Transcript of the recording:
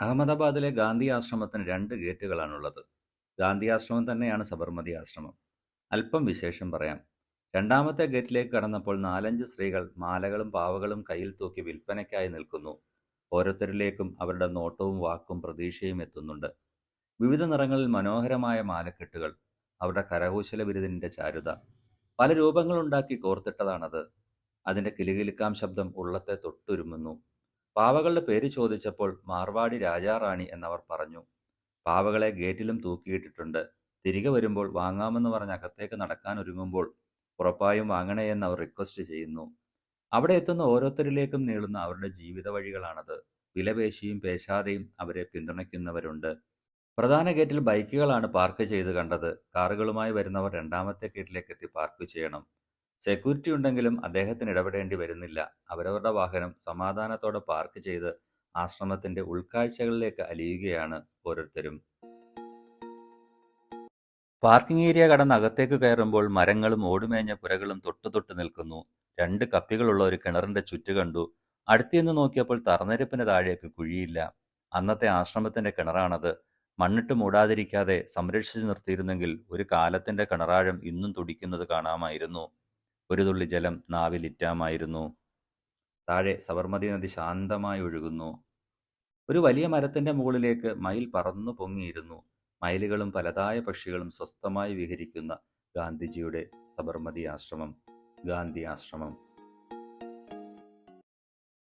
അഹമ്മദാബാദിലെ ഗാന്ധി ആശ്രമത്തിന് രണ്ട് ഗേറ്റുകളാണുള്ളത്. ഗാന്ധി ആശ്രമം തന്നെയാണ് സബർമതി ആശ്രമം. അല്പം വിശേഷം പറയാം. രണ്ടാമത്തെ ഗേറ്റിലേക്ക് കടന്നപ്പോൾ നാലഞ്ച് സ്ത്രീകൾ മാലകളും പാവകളും കയ്യിൽ തൂക്കി വിൽപ്പനയ്ക്കായി നിൽക്കുന്നു. ഓരോരുത്തരിലേക്കും അവരുടെ നോട്ടവും വാക്കും പ്രതീക്ഷയും എത്തുന്നുണ്ട്. വിവിധ നിറങ്ങളിൽ മനോഹരമായ മാലക്കെട്ടുകൾ. അവരുടെ കരകൗശല കരകൗശലവിരുതിന്റെ ചാരുത. പല രൂപങ്ങളുണ്ടാക്കി കോർത്തിട്ടതാണത്. അതിന്റെ കിലുകിലുക്കാം ശബ്ദം ഉള്ളത്തെ തൊട്ടുരുമ്മുന്നു. പാവകളുടെ പേര് ചോദിച്ചപ്പോൾ മാർവാടി രാജാറാണി എന്നവർ പറഞ്ഞു. പാവകളെ ഗേറ്റിലും തൂക്കിയിട്ടിട്ടുണ്ട്. തിരികെ വരുമ്പോൾ വാങ്ങാമെന്ന് പറഞ്ഞ് അകത്തേക്ക് നടക്കാൻ ഒരുങ്ങുമ്പോൾ ഉറപ്പായും വാങ്ങണേയെന്ന് അവർ റിക്വസ്റ്റ് ചെയ്യുന്നു. അവിടെ എത്തുന്ന ഓരോരുത്തരിലേക്കും നീളുന്ന അവരുടെ ജീവിത വഴികളാണത് വിലപേശിയും പേശാതെയും അവരെ പിന്തുണയ്ക്കുന്നവരുണ്ട്. പ്രധാന ഗേറ്റിൽ ബൈക്കുകളാണ് പാർക്ക് ചെയ്ത് കണ്ടത്. കാറുകളുമായി വരുന്നവർ രണ്ടാമത്തെ ഗേറ്റിലേക്ക് എത്തി പാർക്ക് ചെയ്യണം. സെക്യൂരിറ്റി ഉണ്ടെങ്കിലും അദ്ദേഹത്തിന് ഇടപെടേണ്ടി വരുന്നില്ല. അവരവരുടെ വാഹനം സമാധാനത്തോടെ പാർക്ക് ചെയ്ത് ആശ്രമത്തിന്റെ ഉൾക്കാഴ്ചകളിലേക്ക് അലിയുകയാണ് ഓരോരുത്തരും. പാർക്കിംഗ് ഏരിയ കടന്ന് അകത്തേക്ക് കയറുമ്പോൾ മരങ്ങളും ഓടുമേഞ്ഞ പുരകളും തൊട്ടു തൊട്ട് നിൽക്കുന്നു. രണ്ട് കപ്പികളുള്ള ഒരു കിണറിന്റെ ചുറ്റ് കണ്ടു. അടുത്തുചെന്ന് നോക്കിയപ്പോൾ തറനിരപ്പിന് താഴേക്ക് കുഴിയില്ല. അന്നത്തെ ആശ്രമത്തിന്റെ കിണറാണത്. മണ്ണിട്ട് മൂടാതിരിക്കാതെ സംരക്ഷിച്ചു നിർത്തിയിരുന്നെങ്കിൽ ഒരു കാലത്തിന്റെ കിണറാഴം ഇന്നും തുടിക്കുന്നത് കാണാമായിരുന്നു. ഒരു തുള്ളി ജലം നാവിലിറ്റാമായിരുന്നു. താഴെ സബർമതി നദി ശാന്തമായി ഒഴുകുന്നു. ഒരു വലിയ മരത്തിന്റെ മുകളിലേക്ക് മയിൽ പറന്നു പൊങ്ങിയിരുന്നു. മയിലുകളും പലതായ പക്ഷികളും സ്വസ്ഥമായി വിഹരിക്കുന്ന ഗാന്ധിജിയുടെ സബർമതി ആശ്രമം. ഗാന്ധി ആശ്രമം